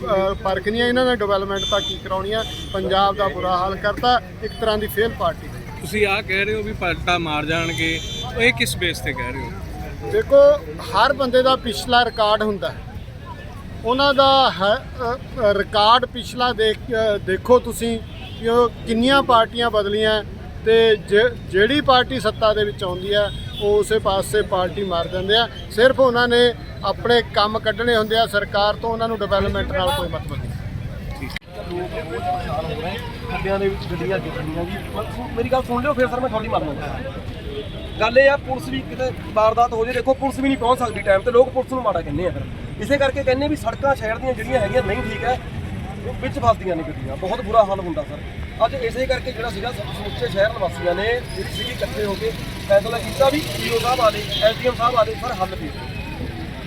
ਪਰਖ ਨਹੀਂ ਹੈ ਇਹਨਾਂ ਨੇ ਡਿਵੈਲਪਮੈਂਟ ਤਾਂ ਕੀ ਕਰਾਉਣੀ ਹੈ ਪੰਜਾਬ ਦਾ ਬੁਰਾ ਹਾਲ ਕਰਤਾ ਇੱਕ ਤਰ੍ਹਾਂ ਦੀ ਫੇਲ ਪਾਰਟੀ। ਤੁਸੀਂ ਆ ਕਹਿ ਰਹੇ ਹੋ ਵੀ ਪਲਟਾ ਮਾਰ ਜਾਣਗੇ। ਇਹ ਕਿਸ ਬੇਸ ਤੇ ਕਹਿ ਰਹੇ ਹੋ? ਦੇਖੋ ਹਰ ਬੰਦੇ ਦਾ ਪਿਛਲਾ ਰਿਕਾਰਡ ਹੁੰਦਾ ਹੈ। ਉਹਨਾਂ ਦਾ ਰਿਕਾਰਡ ਪਿਛਲਾ ਦੇਖ ਦੇਖੋ ਤੁਸੀਂ ਕਿ ਉਹ ਕਿੰਨੀਆਂ ਪਾਰਟੀਆਂ ਬਦਲੀਆਂ ਤੇ ਜਿਹੜੀ ਪਾਰਟੀ ਸੱਤਾ ਦੇ ਵਿੱਚ ਆਉਂਦੀ ਹੈ ਉਹ ਉਸੇ ਪਾਸੇ ਪਾਰਟੀ ਮਾਰ ਦਿੰਦੇ ਆ। ਸਿਰਫ ਉਹਨਾਂ ਨੇ ਆਪਣੇ ਕੰਮ ਕੱਢਣੇ ਹੁੰਦੇ ਆ, ਸਰਕਾਰ ਤੋਂ ਉਹਨਾਂ ਨੂੰ ਡਿਵੈਲਪਮੈਂਟ ਨਾਲ ਕੋਈ ਮਤਲਬ ਨਹੀਂ। ਗੱਡੀਆਂ ਦੇ ਵਿੱਚ ਗੱਡੀਆਂ ਗਿਰਦੀਆਂ ਜੀ। ਮੇਰੀ ਗੱਲ ਸੁਣ ਲਿਓ, ਫਿਰ ਸਰ ਮੈਂ ਤੁਹਾਡੀ ਮੰਨਦਾ ਗੱਲ ਇਹ ਆ, ਪੁਲਿਸ ਵੀ ਕਿਤੇ ਵਾਰਦਾਤ ਹੋ ਜੇ, ਦੇਖੋ ਪੁਲਿਸ ਵੀ ਨਹੀਂ ਪਹੁੰਚ ਸਕਦੀ ਟਾਈਮ ਤੇ। ਲੋਕ ਪੁਲਿਸ ਨੂੰ ਮਾੜਾ ਕਹਿੰਦੇ ਆ ਫਿਰ। ਇਸੇ ਕਰਕੇ ਕਹਿੰਦੇ ਵੀ ਸੜਕਾਂ ਸ਼ਹਿਰ ਦੀਆਂ ਜਿਹੜੀਆਂ ਹੈਗੀਆਂ ਨਹੀਂ ਠੀਕ ਹੈ ਵਿੱਚ ਫਸਦੀਆਂ ਨੇ ਗੱਡੀਆਂ। ਬਹੁਤ ਬੁਰਾ ਹਾਲ ਹੁੰਦਾ, ਸਰ। ਅੱਜ ਇਸੇ ਕਰਕੇ ਜਿਹੜਾ ਸੀਗਾ ਸਮੁੱਚੇ ਸ਼ਹਿਰ ਨਿਵਾਸੀਆਂ ਨੇ ਜਿਹੜੀ ਸੀਗੀ ਇਕੱਠੇ ਹੋ ਕੇ ਫੈਸਲਾ ਕੀਤਾ ਵੀ ਈਓ ਸਾਹਿਬ ਆਲੇ ਐਸਡੀਐਮ ਸਾਹਿਬ ਆਲੇ ਸਰ, ਹੱਲ ਦੇ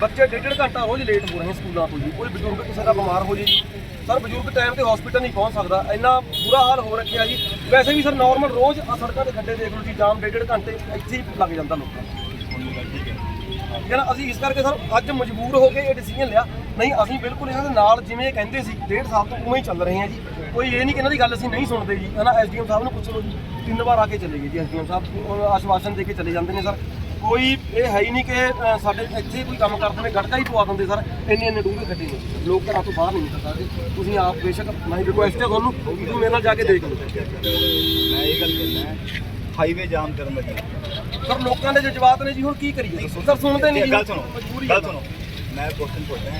ਬੱਚੇ ਡੇਢ ਡੇਢ ਘੰਟਾ ਰੋਜ਼ ਲੇਟ ਹੋ ਰਹੇ ਸਕੂਲਾਂ ਤੋਂ ਜੀ। ਕੋਈ ਬਜ਼ੁਰਗ ਕਿਸੇ ਦਾ ਬਿਮਾਰ ਹੋ ਜੇ ਸਰ, ਬਜ਼ੁਰਗ ਟਾਈਮ ਤੇ ਹਸਪੀਟਲ ਨਹੀਂ ਪਹੁੰਚ ਸਕਦਾ। ਇੰਨਾ ਬੁਰਾ ਹਾਲ ਹੋ ਰੱਖਿਆ ਜੀ। ਵੈਸੇ ਵੀ, ਸਰ ਨਾਰਮਲ ਰੋਜ਼ ਆ ਸੜਕਾਂ ਦੇ ਖੱਡੇ ਦੇਖ ਲਓ ਜੀ, ਜਾਮ ਡੇਢ ਡੇਢ ਘੰਟੇ ਇੱਥੇ ਹੀ ਲੱਗ ਜਾਂਦਾ ਲੋਕਾਂ ਨੂੰ। ਠੀਕ ਹੈ ਨਾ? ਅਸੀਂ ਇਸ ਕਰਕੇ, ਸਰ, ਅੱਜ ਮਜਬੂਰ ਹੋ ਕੇ ਇਹ ਡਿਸੀਜਨ ਲਿਆ। ਨਹੀਂ ਅਸੀਂ ਬਿਲਕੁਲ ਇਹਨਾਂ ਦੇ ਨਾਲ ਜਿਵੇਂ ਕਹਿੰਦੇ ਸੀ ਡੇਢ ਸਾਲ ਤੋਂ ਉਵੇਂ ਹੀ ਚੱਲ ਰਹੇ ਹਾਂ ਜੀ। ਕੋਈ ਇਹ ਨਹੀਂ ਕਿ ਇਹਨਾਂ ਦੀ ਗੱਲ ਅਸੀਂ ਨਹੀਂ ਸੁਣਦੇ ਜੀ। ਹਨਾ ਐਸਡੀਐਮ ਸਾਹਿਬ ਨੂੰ ਪੁੱਛ ਲਓ ਜੀ ਤਿੰਨ ਵਾਰ ਆ ਕੇ ਚਲੇ ਗਏ ਜੀ ਐਸਡੀਐਮ ਸਾਹਿਬ। ਆਸ਼ਵਾਸਨ ਦੇ ਕੇ ਚਲੇ ਜਾਂਦੇ ਨੇ ਸਰ। ਕੋਈ ਇਹ ਹੈ ਹੀ ਨਹੀਂ ਕਿ ਸਾਡੇ ਇੱਥੇ ਕੋਈ ਕੰਮ ਕਰਦੇ ਨੇ ਗੜਕਾ ਹੀ ਪਵਾ ਦਿੰਦੇ ਸਰ। ਇੰਨੇ ਇੰਨੇ ਡੂੰਘੇ ਖੱਡੇ ਨੇ। ਲੋਕ ਘਰਾਂ ਤੋਂ ਬਾਹਰ ਨਹੀਂ ਨਿਕਲ ਸਕਦੇ। ਤੁਸੀਂ ਆਪ ਬੇਸ਼ੱਕ ਮੈਂ ਰਿਕੁਐਸਟ ਹੈ ਤੁਹਾਨੂੰ ਤੁਸੀਂ ਮੇਰੇ ਨਾਲ ਜਾ ਕੇ ਦੇਖ ਲਓ। ਮੈਂ ਇਹ ਗੱਲ ਕਹਿਣਾ ਹਾਈਵੇ ਜਾਮ ਕਰਨ ਲੱਗੀ ਸਰ ਲੋਕਾਂ ਦੇ ਜਜ਼ਬਾਤ ਨੇ ਜੀ ਹੁਣ ਕੀ ਕਰੀਏ? ਦੱਸੋ ਸਰ ਸੁਣਦੇ ਨਹੀਂ ਜੀ। ਗੱਲ ਸੁਣੋ ਗੱਲ। ਸੁਣੋ। ਮੈਂ ਕੁਐਸਚਨ ਪੁੱਛਦਾ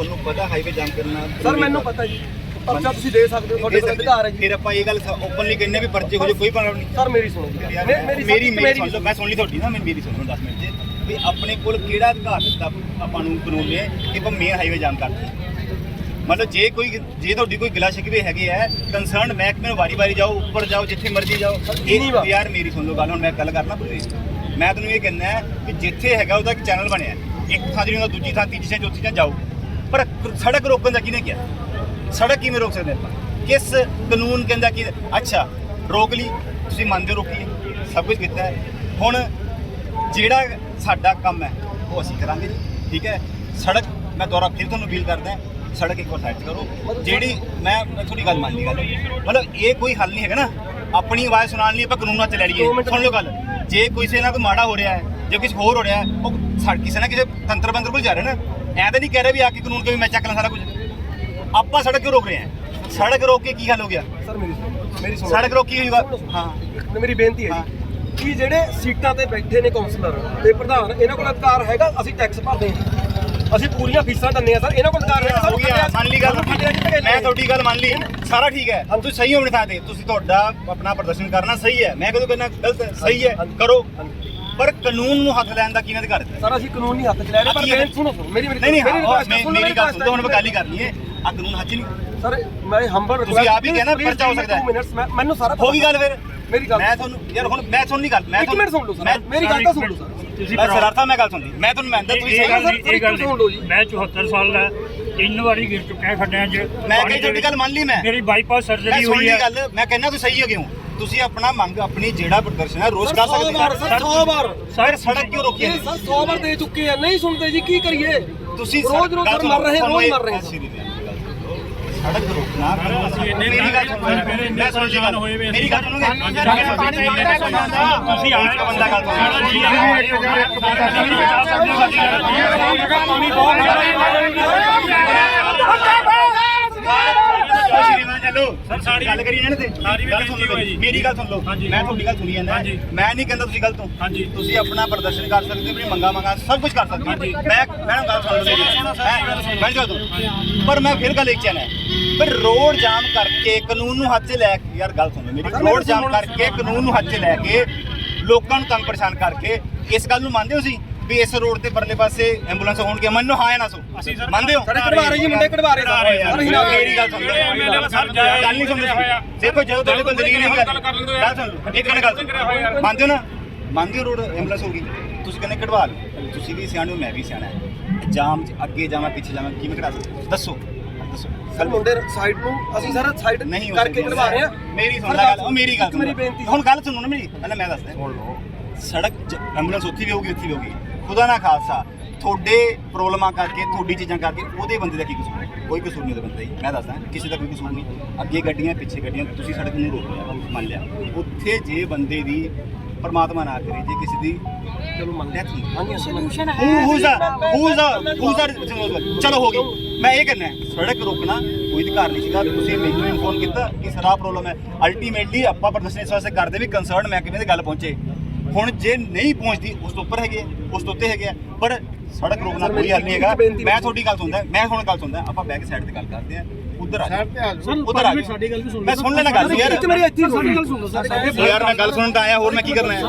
ਤੁਹਾਨੂੰ ਪਤਾ ਹਾਈਵੇ ਜਾਮ ਕਰਨਾ ਸਰ ਮੈਨੂੰ ਪਤਾ ਜੀ। ਪਰਚਾ ਤੁਸੀਂ ਦੇ ਸਕਦੇ ਹੋ ਤੁਹਾਡੇ ਕੋਲ ਅਧਿਕਾਰ ਹੈ ਜੀ। ਫਿਰ ਆਪਾਂ ਇਹ ਗੱਲ ਓਪਨਲੀ ਕਹਿੰਦੇ ਵੀ ਪਰਚੇ ਹੋ ਜੇ ਕੋਈ ਪ੍ਰੋਬਲਮ ਨਹੀਂ। ਸਰ ਮੇਰੀ ਸੁਣੋ ਜੀ। ਮੇ- ਮੇਰੀ ਮੇਰੀ ਸੁਣ ਲਓ ਮੈਂ ਸੁਣ ਲਈ ਤੁਹਾਡੀ ਨਾ ਮੈਨੂੰ ਮੇਰੀ ਸੁਣੋ 10 ਮਿੰਟ ਚ। ਵੀ ਆਪਣੇ ਕੋਲ ਕਿਹੜਾ ਅਧਿਕਾਰ ਦਿੱਤਾ ਆਪਾਂ ਨੂੰ ਕਾਨੂੰਨ ਨੇ ਕਿ ਆਪਾਂ ਮੇਨ ਹਾਈਵੇ ਜਾਮ ਕਰਦੇ ਮਤਲਬ ਜੇ ਕੋਈ ਜੇ ਤੁਹਾਡੀ ਕੋਈ ਗਿਲਾ ਸ਼ਿਕਵੇ ਹੈਗੇ ਹੈ ਕੰਸਰਨ ਮਹਿਕਮੇ ਨੂੰ ਵਾਰੀ-ਵਾਰੀ ਜਾਓ ਉੱਪਰ ਜਾਓ ਜਿੱਥੇ ਮਰਜ਼ੀ ਜਾਓ। ਇਹ? ਯਾਰ ਮੇਰੀ ਸੁਣ ਲਓ ਗੱਲ ਹੁਣ ਮੈਂ ਗੱਲ ਕਰਨਾ ਪੂਰੀ ਮੈਂ ਤੁਹਾਨੂੰ ਇਹ ਕਹਿੰਦਾ ਕਿ ਜਿੱਥੇ ਹੈਗਾ ਉਹਦਾ ਇੱਕ ਚੈਨਲ ਬਣਿਆ। ਇੱਕ ਥਾਂ ਜਿਹੜੀ ਦੂਜੀ ਥਾਂ ਤੀਜੀ ਥਾਂ ਚੌਥੀ ਥਾਂ ਜਾਓ। ਪਰ ਸੜਕ ਰੋਕਣ ਦਾ ਕਿਹਨੇ ਕਿਹਾ? ਸੜਕ ਕਿਵੇਂ ਰੋਕ ਸਕਦੇ ਆਪਾਂ? ਕਿਸ ਕਾਨੂੰਨ ਕਹਿੰਦਾ ਕਿ ਅੱਛਾ ਰੋਕ ਲਈ ਤੁਸੀਂ ਮੰਨਦੇ ਰੋਕੀ ਸਭ ਕੁਝ ਕੀਤਾ ਹੈ। ਹੁਣ ਜਿਹੜਾ ਸਾਡਾ ਕੰਮ ਹੈ ਉਹ ਅਸੀਂ ਕਰਾਂਗੇ ਠੀਕ ਹੈ? ਸੜਕ ਮੈਂ ਦੁਬਾਰਾ ਫਿਰ ਤੁਹਾਨੂੰ ਅਪੀਲ ਕਰਦਾ ਸੜਕ ਇੱਕ ਵਾਰ ਸਾਈਡ ਕਰੋ। ਜਿਹੜੀ ਮੈਂ ਤੁਹਾਡੀ ਗੱਲ ਮੰਨ ਲਈ ਗੱਲ ਮਤਲਬ ਇਹ ਕੋਈ ਹੱਲ ਨਹੀਂ ਹੈਗਾ ਨਾ। ਆਪਣੀ ਆਵਾਜ਼ ਸੁਣਾਉਣ ਲਈ ਆਪਾਂ ਕਾਨੂੰਨਾਂ ਚ ਲੈ ਲਈਏ। ਸੁਣ ਲਓ ਗੱਲ। ਜੇ ਕਿਸੇ ਨਾਲ ਕੋਈ ਮਾੜਾ ਹੋ ਰਿਹਾ ਹੈ ਜੇ ਕੁਝ ਹੋਰ ਹੋ ਰਿਹਾ ਉਹ ਸਾ- ਕਿਸੇ ਨਾ ਕਿਸੇ ਤੰਤਰ ਬੰਦਰ ਕੋਲ ਜਾ ਰਿਹਾ ਨਾ। ਐ ਤਾਂ ਨਹੀਂ ਕਹਿ ਰਿਹਾ ਵੀ ਆ ਕੇ ਕਾਨੂੰਨ ਕੇ ਵੀ ਮੈਂ ਚੱਕ ਲਾਂ ਸਾਰਾ ਕੁਝ ਆਪਾਂ ਸੜਕ ਕਿਉਂ ਰੋਕ ਰਹੇ ਹਾਂ? ਸੜਕ ਰੋਕ ਕੇ ਕੀ ਹੱਲ ਹੋ ਗਿਆ? ਸਰ ਮੇਰੀ ਸੁਣੋ ਮੇਰੀ ਸੁਣੋ। ਸੜਕ ਰੋਕੀ ਹੋਈ? ਵਾ ਹਾਂ। ਮੇਰੀ ਬੇਨਤੀ ਹੈ ਜੀ ਕਿ ਜਿਹੜੇ ਸੀਟਾਂ ਤੇ ਬੈਠੇ ਨੇ ਕਾਉਂਸਲਰ ਤੇ ਪ੍ਰਧਾਨ ਇਹਨਾਂ ਕੋਲ ਅਧਿਕਾਰ ਹੈਗਾ ਅਸੀਂ ਟੈਕਸ ਭਰਦੇ ਹਾਂ। ਅਸੀਂ ਪੂਰੀਆਂ ਫੀਸਾਂ ਦਿੰਦੇ ਆ ਸਰ। ਇਹਨਾਂ ਕੋਲ ਅਧਿਕਾਰ ਹੈਗਾ ਗਿਆ ਮੰਨ ਲਈ ਗੱਲ। ਮੈਂ ਤੁਹਾਡੀ ਗੱਲ ਮੰਨ ਲਈ। ਸਾਰਾ ਠੀਕ ਹੈ। ਤੁਸੀਂ ਸਹੀ ਹੋ ਆਪਣੀ ਥਾਂ ਤੇ। ਤੁਸੀਂ ਤੁਹਾਡਾ ਆਪਣਾ ਪ੍ਰਦਰਸ਼ਨ ਕਰਨਾ ਸਹੀ ਹੈ। ਮੈਂ ਕਦੋਂ ਕਹਿੰਦਾ ਗਲਤ ਹੈ। ਸਹੀ ਹੈ। ਕਰੋ। ਪਰ ਕਾਨੂੰਨ ਨੂੰ ਹੱਥ ਲੈਣ ਦਾ ਕਿਹਨੇ ਅਧਿਕਾਰ ਸਰ ਅਸੀਂ ਕਾਨੂੰਨ ਨਹੀਂ ਹੱਥ ਚ ਲੈ ਰਹੇ ਪਰ ਕੀ? ਬੇਨਤੀ ਸੁਣੋ ਸੁਣੋ ਮੇਰੀ ਮੇਰੀ ਨਹੀਂ ਨਹੀਂ ਮੇਰੀ ਮੈਂ- ਸੁਣ ਮੇਰੀ ਗੱਲ ਸੁਣੋ ਹੁਣ ਮੈਂ ਹੈ। ਗੱਲ ਹੀ ਕਰਨੀ ਹੈ। ਆ ਕਾਨੂੰਨ ਹੱਥ ਨਹੀਂ। ਸਰ ਮੈਂ ਹੰਬਲ ਤੁਸੀਂ ਆਪ ਹੀ ਕਹਿਣਾ ਪਰਚਾ ਹੋ ਸਕਦਾ ਹੈ। ਮਿੰਟਸ ਮੈਂ ਮੈਨੂੰ ਸਾਰਾ ਹੋ ਗਈ ਗੱਲ ਫਿਰ? ਮੇਰੀ ਗੱਲ ਮੈਂ ਤੁਹਾਨੂੰ ਯਾਰ ਹੁਣ ਮੈਂ ਤੁਹਾਨੂੰ ਨਹੀਂ ਗੱਲ ਮੈਂ ਇੱਕ ਮਿੰਟ ਸੁਣ ਲਓ ਮੈਂ ਸਰ ਮੇਰੀ ਗੱਲ ਤਾਂ ਸੁਣ ਲਓ ਸਰ। ਤੁਸੀਂ ਮੈਂ ਸਰਾਰਥਾ ਮੈਂ ਗੱਲ ਸੁਣਦੀ ਮੈਂ ਤੁਹਾਨੂੰ ਮੰਨਦਾ ਤੁਸੀਂ ਇਹ ਸਹੀ ਗੱਲ। ਨਹੀਂ ਇਹ ਗੱਲ ਸੁਣ ਲਓ ਜੀ। ਨਹੀਂ ਮੈਂ 74 ਸਾਲ ਦਾ ਤਿੰਨ ਵਾਰੀ ਗਿਰ ਚੁੱਕਿਆ ਖੱਡਿਆਂ 'ਚ। ਮੈਂ ਕਹੀ ਤੁਹਾਡੀ ਗੱਲ ਮੰਨ ਲਈ ਮੈਂ। ਮੇਰੀ ਬਾਈਪਾਸ ਮੈਂ ਸਰਜਰੀ ਸੁਣ ਹੋਈ ਲਈ ਹੈ। ਗੱਲ ਮੈਂ ਕਹਿੰਦਾ ਤੁਸੀਂ ਸਹੀ ਹੋ ਗਏ ਹੋ। ਤੁਸੀਂ ਆਪਣਾ ਮੰਗ ਆਪਣੀ ਜਿਹੜਾ ਪ੍ਰਦਰਸ਼ਨ ਹੈ ਰੋਜ਼ ਕਰ ਸਕਦੇ ਵਾਰ ਸਰ? 100 ਵਾਰ। ਸਰ ਸੜਕ ਕਿਉਂ ਰੋਕੀ ਹੈ ਸਰ 100 ਵਾਰ ਦੇ ਚੁੱਕੇ ਆ ਨਹੀਂ ਸੁਣਦੇ ਜੀ ਕੀ ਕਰੀਏ? ਤੁਸੀਂ ਰੋਜ਼ ਰੋਜ਼ ਮਰ ਰਹੇ ਰੋਜ਼ ਮਰ ਰਹੇ। ਸੜਕ ਰੋਕਣਾ ਮੇਰੀ ਗੱਲ ਸੁਣੋ। ਮੈਂ ਸੁਣ ਜਾਨ ਹੋਏ ਮੇਰੀ ਗੱਲ ਸੁਣੋਗੇ? ਤੁਸੀਂ ਆਏ ਬੰਦਾ ਗੱਲ ਪਾਣੀ ਬਹੁਤ ਸ਼੍ਰੀਮਾਨ ਚਲੋ ਗੱਲ ਕਰੀ ਇਹਨਾਂ ਤੇ। ਗੱਲ ਸੁਣ ਲਓ ਮੇਰੀ। ਮੇਰੀ ਗੱਲ ਸੁਣ ਲਓ। ਮੈਂ ਤੁਹਾਡੀ ਗੱਲ ਸੁਣੀ ਜਾਂਦਾ। ਮੈਂ ਨਹੀਂ ਕਹਿੰਦਾ ਤੁਸੀਂ ਗਲਤ ਹੋ। ਤੁਸੀਂ ਆਪਣਾ ਪ੍ਰਦਰਸ਼ਨ ਕਰ ਸਕਦੇ ਹੋ ਆਪਣੀ ਮੰਗਾ ਮੰਗਾ ਸਭ ਕੁਝ ਕਰ ਸਕਦੇ ਹੋ। ਮੈਂ ਮੈਂ ਗੱਲ ਸੁਣ ਲਓ ਮੇਰੀ। ਮੈਂ ਜਦੋਂ ਪਰ ਮੈਂ ਫਿਰ ਗੱਲ ਇੱਕ ਚਾਹਨਾ ਪਰ ਰੋਡ ਜਾਮ ਕਰਕੇ ਕਾਨੂੰਨ ਨੂੰ ਹੱਥ 'ਚ ਲੈ ਕੇ ਯਾਰ ਗੱਲ ਸੁਣੋ ਮੇਰੀ। ਰੋਡ ਜਾਮ ਕਰਕੇ ਕਾਨੂੰਨ ਨੂੰ ਹੱਥ 'ਚ ਲੈ ਕੇ ਲੋਕਾਂ ਨੂੰ ਤੰਗ ਪਰੇਸ਼ਾਨ ਕਰਕੇ ਇਸ ਗੱਲ ਨੂੰ ਮੰਨਦੇ ਹੋ ਸੀ ਵੀ ਇਸ ਰੋਡ ਤੇ ਪਰਲੇ ਪਾਸੇ ਐਂਬੂਲੈਂਸ ਹੋਣਗੇ। ਮੰਨੋ ਹਾਂ ਜਾਂ ਨਾ ਸੋ ਮੰਨਦੇ ਹੋ? ਕਢਵਾ ਰਹੇ ਜੀ ਮੁੰਡੇ ਕਢਵਾ ਰਹੇ ਯਾਰ, ਮੇਰੀ ਗੱਲ ਸੁਣ। ਲਓ ਗੱਲ ਨਹੀਂ ਸੁਣਦੇ। ਦੇਖੋ ਜਦੋਂ ਤੁਹਾਡੇ ਕੋਲ ਦਲੀਲ ਨਹੀਂ ਗੱਲ ਗੱਲ ਸੁਣ ਲਓ। ਇੱਕ ਮਿੰਟ ਗੱਲ ਸੁਣ। ਮੰਨਦੇ ਹੋ ਨਾ? ਮੰਨਦੇ ਹੋ ਰੋਡ ਐਂਬੂਲੈਂਸ ਹੋਗੀ ਤੁਸੀਂ ਕਹਿੰਦੇ ਕਢਵਾ ਲਓ। ਤੁਸੀਂ ਵੀ ਸਿਆਣੇ ਹੋ ਮੈਂ ਵੀ ਸਿਆਣਾ ਹੈ। ਜਾਮ 'ਚ ਅੱਗੇ ਜਾਵਾਂ ਪਿੱਛੇ ਜਾਵਾਂ ਕਿਵੇਂ ਕਢਾ ਸਕਦੇ ਦੱਸੋ। ਦੱਸੋ। ਸਰ ਮੁੰਡੇ ਸਾਈਡ ਨੂੰ ਅਸੀਂ ਸਰ ਸਾਈਡ ਨਹੀਂ ਹੋ ਕਰਕੇ। ਕਢਵਾ ਰਹੇ ਆ। ਮੇਰੀ ਸੁਣ ਲੈ ਗੱਲ ਉਹ ਮੇਰੀ ਗੱਲ ਮੇਰੀ ਸੁਣੋ। ਬੇਨਤੀ ਹੁਣ ਗੱਲ ਸੁਣੋ ਨਾ ਮੇਰੀ। ਪਹਿਲਾਂ ਮੈਂ ਦੱਸਦਾ। ਸੜਕ ਚ- ਐਂਬੂਲੈਂਸ ਉੱਥੇ ਵੀ ਹੋਊਗੀ ਉੱਥੇ ਵੀ ਹੋਊਗੀ। ਖੁਦਾ ਨਾ ਖਾਲਸਾ ਤੁਹਾਡੇ ਪ੍ਰੋਬਲਮਾਂ ਕਰਕੇ ਤੁਹਾਡੀ ਚੀਜ਼ਾਂ ਕਰਕੇ ਉਹਦੇ ਬੰਦੇ ਦਾ ਕੀ ਕਸੂਰ ਹੈ? ਕੋਈ ਕਸੂਰ ਨਹੀਂ ਉਹਦੇ ਬੰਦੇ ਦਾ ਮੈਂ ਦੱਸਦਾ ਕਿਸੇ ਦਾ ਕੋਈ ਕਸੂਰ ਨਹੀਂ। ਅੱਗੇ ਗੱਡੀਆਂ ਪਿੱਛੇ ਗੱਡੀਆਂ ਤੁਸੀਂ ਸੜਕ ਨੂੰ ਰੋਕ ਲਿਆ ਮੰਨ ਲਿਆ। ਉੱਥੇ ਜੇ ਬੰਦੇ ਦੀ ਪਰਮਾਤਮਾ ਨਾ ਕਰੇ ਜੇ ਕਿਸੇ ਦੀ ਚਲੋ ਮੰਨ ਲਿਆ ਠੀਕ ਹਾਂਜੀ ਸੋਲੂਸ਼ਨ ਹੈ ਹੂਜ਼ ਹੂਜ਼ ਹੂਜ਼ ਚਲੋ ਹੋ ਗਈ। ਮੈਂ ਇਹ ਕਹਿੰਦਾ ਸੜਕ ਰੋਕਣਾ ਕੋਈ ਅਧਿਕਾਰ ਨਹੀਂ ਸੀਗਾ। ਤੁਸੀਂ ਮੈਨੂੰ ਇਨਫੋਰਮ ਕੀਤਾ ਕਿ ਸਰ ਪ੍ਰੋਬਲਮ ਹੈ। ਅਲਟੀਮੇਟਲੀ ਆਪਾਂ ਪ੍ਰਦਰਸ਼ਨ ਇਸ ਵਾਸਤੇ ਕਰਦੇ ਵੀ ਕੰਸਰਨ ਮਹਿਕਮੇ ਦੀ ਗੱਲ ਪਹੁੰਚੇ। ਹੁਣ ਜੇ ਨਹੀਂ ਪਹੁੰਚਦੀ ਉਸ ਤੋਂ ਉੱਪਰ ਹੈਗੇ ਉਸ ਤੋਂ ਉੱਤੇ ਹੈਗੇ ਪਰ ਸੜਕ ਰੋਕਣਾ ਕੋਈ ਹੱਲ ਨਹੀਂ ਹੈਗਾ। ਮੈਂ ਤੁਹਾਡੀ ਗੱਲ ਸੁਣਦਾ ਮੈਂ ਹੁਣ ਗੱਲ ਸੁਣਦਾ ਆਪਾਂ ਬੈਕ ਸਾਈਡ ਤੇ ਗੱਲ ਕਰਦੇ ਆ। ਉਧਰ ਆ ਉਧਰ ਆ ਜਾਓ। ਸਾਡੀ ਗੱਲ ਸੁਣ ਮੈਂ ਸੁਣ ਲੈਣਾ ਗੱਲ ਯਾਰ। ਇੱਕ ਮੇਰੀ ਇੱਥੇ ਸਾਡੀ ਗੱਲ ਸੁਣ ਸਰ। ਯਾਰ ਮੈਂ ਗੱਲ ਸੁਣਨ ਤਾਂ ਆਇਆ ਹੋਰ ਮੈਂ ਕੀ ਕਰਨਾ ਹੈ?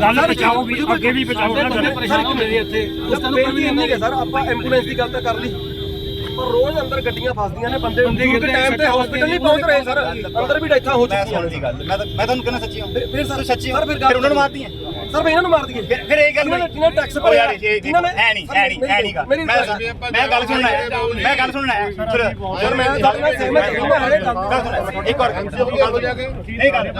ਗੱਲ ਬਚਾਓ ਵੀ ਅੱਗੇ ਵੀ ਬਚਾਓ ਨਾ ਗੱਲ ਪਰੇਸ਼ਾਨੀ ਮੇਰੇ ਇੱਥੇ। ਉਸ ਤੋਂ ਬੇਨਤੀ ਇੰਨੀ ਹੈ ਸਰ। ਆਪਾਂ ਐਂਬੂਲੈਂਸ ਦੀ ਗੱਲ ਤਾਂ ਕਰ ਲਈ। ਪਰ ਰੋਜ਼ ਅੰਦਰ ਗੱਡੀਆਂ ਫਸਦੀਆਂ ਨੇ ਬੰਦੇ ਕਿਉਂਕਿ ਟਾਈਮ ਤੇ ਹਸਪੀਟਲ ਨਹੀਂ ਪਹੁੰਚ ਰਹੇ ਸਰ। ਅੰਦਰ ਵੀ ਡੈਥਾਂ ਹੋ ਚੁੱਕੀਆਂ ਗੱਲ। ਮੈਂ ਤਾਂ ਮੈਂ ਤੁਹਾਨੂੰ ਕਹਿੰਦਾ ਸੱਚੀ ਹਾਂ। ਫਿਰ ਸਰ ਸੱਚੀ ਫਿਰ ਉਹਨਾਂ ਨੂੰ ਮਾਰਦੀ ਹੈ ਸਰ ਮੈਂ ਇਹਨਾਂ ਨੂੰ ਮਾਰ ਦਈਏ। ਫਿਰ ਫਿਰ ਇਹ ਗੱਲ ਜਿਨ੍ਹਾਂ ਨੇ- ਜਿਨ੍ਹਾਂ ਨੇ ਟੈਕਸ ਭਰਿਆ ਯਾਰ ਇਹ ਜਿਨ੍ਹਾਂ ਨੇ ਐ ਨਹੀਂ ਐ ਨਹੀਂ ਐ ਨਹੀਂ ਗੱਲ ਮੇਰੀ ਮੈਂ ਗੱਲ ਸੁਣਨਾ ਹੈ ਮੈਂ ਗੱਲ ਸੁਣਨਾ ਹੈ ਫਿਰ ਸਰ ਮੈਂ ਤੁਹਾਡੇ ਨਾਲ ਸਹਿਮਤ ਹਾਂ ਮੈਂ ਹਰੇ ਗੱਲ ਗੱਲ ਇੱਕ ਵਾਰ ਨਹੀਂ ਗੱਲ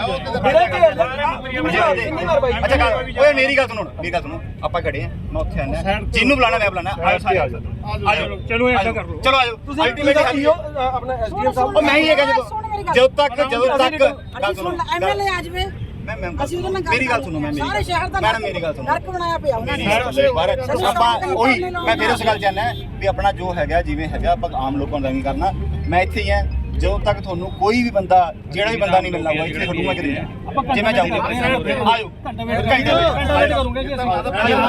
ਮੇਰਾ ਕੀ ਹੈ ਕਿੰਨੀ ਵਾਰ ਬਾਈ ਅੱਛਾ ਗੱਲ ਓਏ ਮੇਰੀ ਗੱਲ ਸੁਣੋ। ਮੇਰੀ ਗੱਲ ਸੁਣੋ। ਆਪਾਂ ਖੜੇ ਆ ਮੈਂ ਉੱਥੇ ਆਣਾ ਜਿਹਨੂੰ ਬੁਲਾਣਾ ਮੈਂ ਬੁਲਾਣਾ ਆਜੋ ਸਾਰੇ। ਆਜੋ ਚਲੋ ਐਸਾ ਕਰ ਲਓ। ਚਲੋ ਆਜੋ। ਤੁਸੀਂ ਅਲਟੀਮੇਟ ਕੀ ਹੋ ਆਪਣਾ ਐਸਡੀਐਮ ਸਾਹਿਬ ਉਹ ਮੈਂ ਹੀ ਹੈਗਾ ਜਦੋਂ ਜਦੋਂ ਤੱਕ ਜਦੋਂ ਤੱਕ ਗੱਲ ਸੁਣੋ ਐਮਐਲਏ ਆ ਜਵੇ। ਮੈਂ ਮੈਂ ਅਸੀਂ ਉਹਦੇ ਨਾਲ ਗੱਲ ਮੇਰੀ ਗੱਲ ਸੁਣੋ ਮੈਂ ਮੇਰੀ ਸਾਰੇ ਸ਼ਹਿਰ ਦਾ ਮੈਡਮ ਮੇਰੀ ਗੱਲ ਸੁਣੋ। ਨਰਕ ਬਣਾਇਆ ਪਿਆ ਉਹਨਾਂ ਨੇ। ਆਪਾਂ ਉਹੀ ਮੈਂ ਫਿਰ ਉਸ ਗੱਲ ਜਾਣਾ ਵੀ ਆਪਣਾ ਜੋ ਹੈਗਾ ਜਿਵੇਂ ਹੈਗਾ ਆਪਾਂ ਆਮ ਲੋਕਾਂ ਦਾ ਨਹੀਂ ਕਰਨਾ। ਮੈਂ ਇੱਥੇ ਹੀ ਆ ਜਦੋਂ ਤੱਕ ਤੁਹਾਨੂੰ ਕੋਈ ਵੀ ਬੰਦਾ ਜਿਹੜਾ ਵੀ ਬੰਦਾ ਨਹੀਂ ਮਿਲਣਾ ਹੋਊਗਾ ਇੱਥੇ ਖੜੂਗਾ ਕਿਤੇ ਜੇ ਮੈਂ ਜਾਊਂਗਾ। ਆਜੋ। ਘੰਟੇ ਵੇਟ ਕਰੂੰਗਾ ਜੀ ਅਸੀਂ